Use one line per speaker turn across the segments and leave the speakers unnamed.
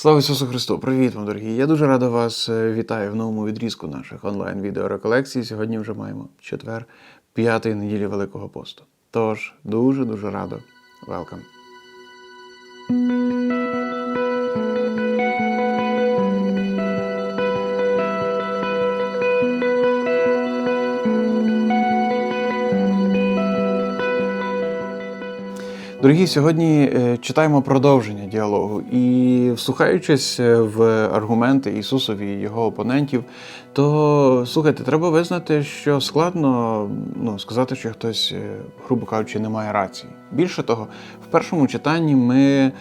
Слава Ісусу Христу! Привіт вам, дорогі! Я дуже рада вас е, вітаю в новому відрізку наших онлайн відеореколекцій. Сьогодні вже маємо четвер, п'ятої неділі Великого посту. Тож дуже дуже радо. Welcome! Дорогі, сьогодні е, читаємо продовження діалогу і вслухаючись е, в аргументи Ісусові і його опонентів, то слухайте, треба визнати, що складно ну, сказати, що хтось, е, грубо кажучи, не має рації. Більше того, в першому читанні ми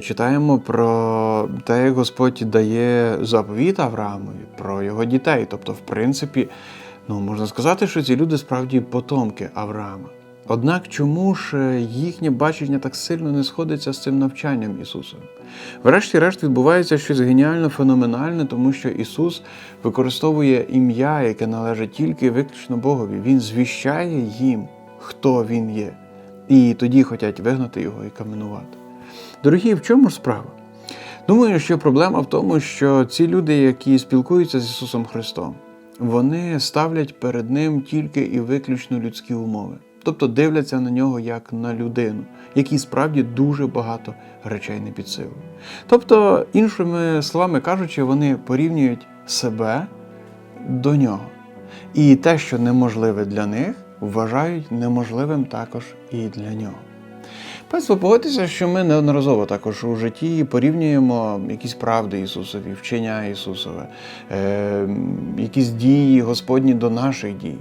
читаємо про те, як Господь дає заповіт Авраамові, про його дітей. Тобто, в принципі, ну можна сказати, що ці люди справді потомки Авраама. Однак чому ж е, їхнє бачення так сильно не сходиться з цим навчанням Ісусовим? Врешті-решт відбувається щось геніально феноменальне, тому що Ісус використовує ім'я, яке належить тільки виключно Богові. Він звіщає їм, хто Він є. І тоді хочуть вигнати його і каменувати. Дорогі, в чому ж справа? Думаю, що проблема в тому, що ці люди, які спілкуються з Ісусом Христом, вони ставлять перед Ним тільки і виключно людські умови. Тобто дивляться на нього як на людину, якій справді дуже багато речей не під силу. Тобто, іншими словами кажучи, вони порівнюють себе до нього. І те, що неможливе для них, вважають неможливим також і для нього. Панство, погодьтеся, що ми неодноразово також у житті порівнюємо якісь правди Ісусові, вчення Ісусове, е, якісь дії Господні до наших дій.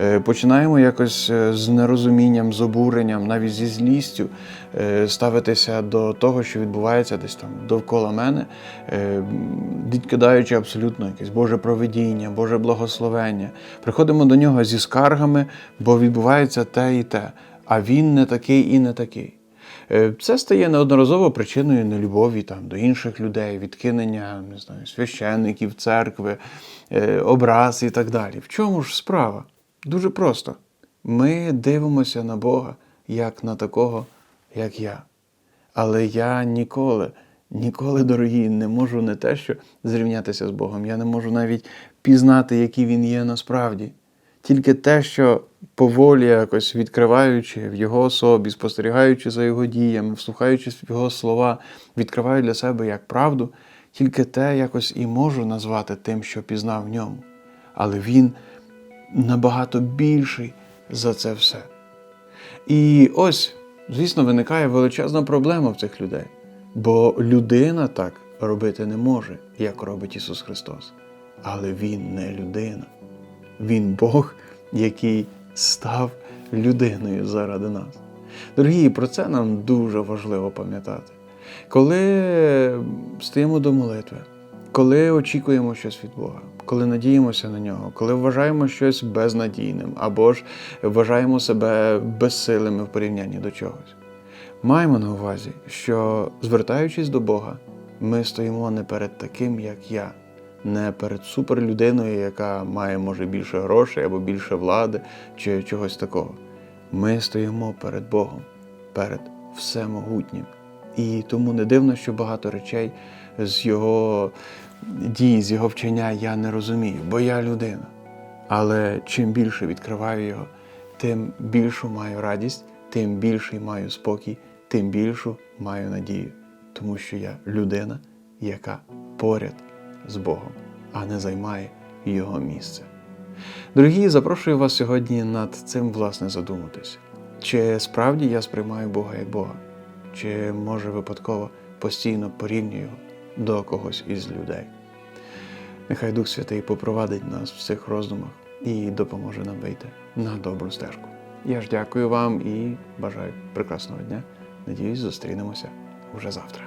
Е, Починаємо якось е, з нерозумінням, з обуренням, навіть зі злістю е, ставитися до того, що відбувається десь там довкола мене, відкидаючи абсолютно якесь Боже провидіння, Боже благословення. Приходимо до нього зі скаргами, бо відбувається те і те, а він не такий і не такий. Це стає неодноразово причиною нелюбові там, до інших людей, відкинення не знаю, священників, церкви, образ і так далі. В чому ж справа? Дуже просто. Ми дивимося на Бога як на такого, як я. Але я ніколи, ніколи, дорогі, не можу не те, що зрівнятися з Богом. Я не можу навіть пізнати, який він є насправді. Тільки те, що поволі якось відкриваючи в його особі, спостерігаючи за його діями, вслухаючись в його слова, відкриваю для себе як правду, тільки те якось і можу назвати тим, що пізнав в ньому. Але він набагато більший за це все. І ось, звісно, виникає величезна проблема в цих людей. Бо людина так робити не може, як робить Ісус Христос. Але Він не людина. Він Бог, який став людиною заради нас. Дорогі, про це нам дуже важливо пам'ятати. Коли стоїмо до молитви, коли очікуємо щось від Бога, коли надіємося на нього, коли вважаємо щось безнадійним або ж вважаємо себе безсилими в порівнянні до чогось, маємо на увазі, що звертаючись до Бога, ми стоїмо не перед таким, як я, не перед суперлюдиною, яка має, може, більше грошей або більше влади чи чогось такого. Ми стоїмо перед Богом, перед всемогутнім. І тому не дивно, що багато речей з його дій, з його вчення я не розумію, бо я людина. Але чим більше відкриваю його, тим більшу маю радість, тим більший маю спокій, тим більшу маю надію, тому що я людина, яка поряд з Богом, а не займає його місце. Дорогі, запрошую вас сьогодні над цим власне задуматися. Чи справді я сприймаю Бога як Бога? Чи може випадково постійно порівнюю його до когось із людей? Нехай Дух Святий попровадить нас в цих роздумах і допоможе нам вийти на добру стежку. Я ж дякую вам і бажаю прекрасного дня. Надіюсь, зустрінемося уже завтра.